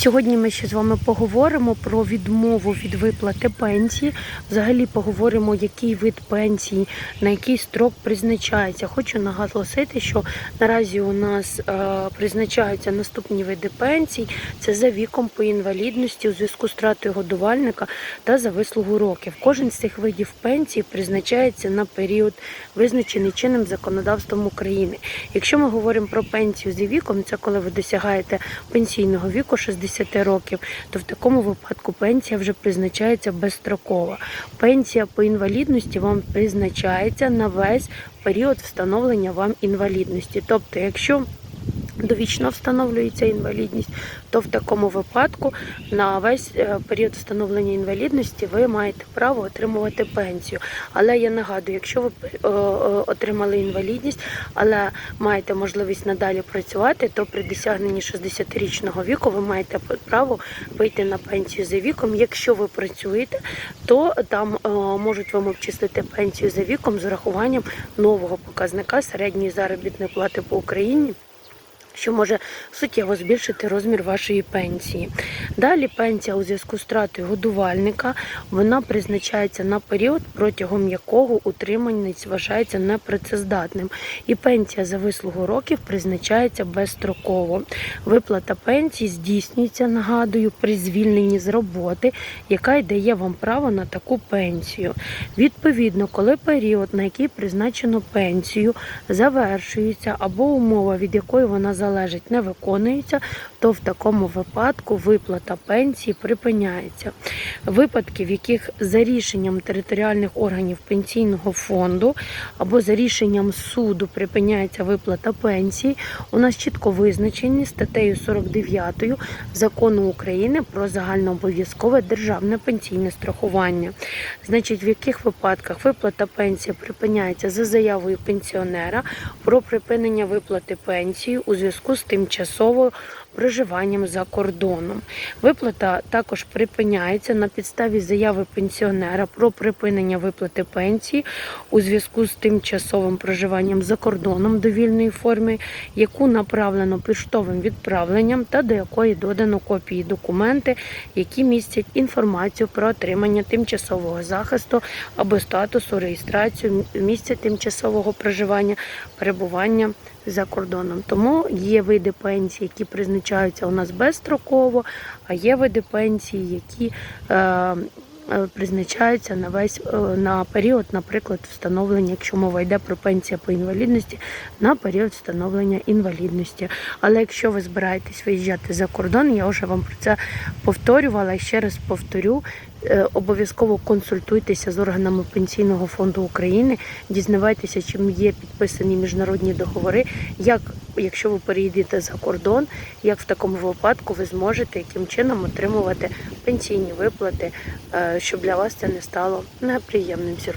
Сьогодні ми ще з вами поговоримо про відмову від виплати пенсії. Взагалі поговоримо, який вид пенсії, на який строк призначається. Хочу наголосити, що наразі у нас е, призначаються наступні види пенсій: це за віком по інвалідності у зв'язку з втратою годувальника та за вислугу років. Кожен з цих видів пенсії призначається на період, визначений чинним законодавством України. Якщо ми говоримо про пенсію за віком, це коли ви досягаєте пенсійного віку 60 років, то в такому випадку пенсія вже призначається безстрокова. Пенсія по інвалідності вам призначається на весь період встановлення вам інвалідності. Тобто, якщо довічно встановлюється інвалідність, то в такому випадку на весь е, період встановлення інвалідності ви маєте право отримувати пенсію. Але я нагадую, якщо ви е, е, отримали інвалідність, але маєте можливість надалі працювати, то при досягненні 60-річного віку ви маєте право вийти на пенсію за віком. Якщо ви працюєте, то там можуть вам обчислити пенсію за віком з урахуванням нового показника середньої заробітної плати по Україні що може суттєво збільшити розмір вашої пенсії. Далі пенсія у зв'язку з втратою годувальника вона призначається на період, протягом якого утриманець вважається непрацездатним. І пенсія за вислугу років призначається безстроково. Виплата пенсії здійснюється, нагадую, при звільненні з роботи, яка й дає вам право на таку пенсію. Відповідно, коли період, на який призначено пенсію, завершується або умова, від якої вона залежить, не виконується, то в такому випадку виплата пенсії припиняється. Випадки, в яких за рішенням територіальних органів пенсійного фонду або за рішенням суду припиняється виплата пенсії, у нас чітко визначені статтею 49 закону України про загальнообов'язкове державне пенсійне страхування. Значить, в яких випадках виплата пенсії припиняється за заявою пенсіонера про припинення виплати пенсії у зв'язку з тимчасовою проживанням за кордоном. Виплата також припиняється на підставі заяви пенсіонера про припинення виплати пенсії у зв'язку з тимчасовим проживанням за кордоном довільної форми, яку направлено поштовим відправленням та до якої додано копії документи, які містять інформацію про отримання тимчасового захисту або статусу реєстрацію місця тимчасового проживання, перебування за кордоном. Тому є види пенсій, які призначаються у нас безстроково, а є види пенсії, які е, е, Призначаються на весь е, на період, наприклад, встановлення, якщо мова йде про пенсію по інвалідності, на період встановлення інвалідності. Але якщо ви збираєтесь виїжджати за кордон, я вже вам про це повторювала і ще раз повторю. е, Обов'язково консультуйтеся з органами пенсійного фонду України, дізнавайтеся, чим є підписані міжнародні договори, як якщо ви переїдете за кордон, як в такому випадку ви зможете яким чином отримувати пенсійні виплати, е, щоб для вас це не стало неприємним сюрпризом.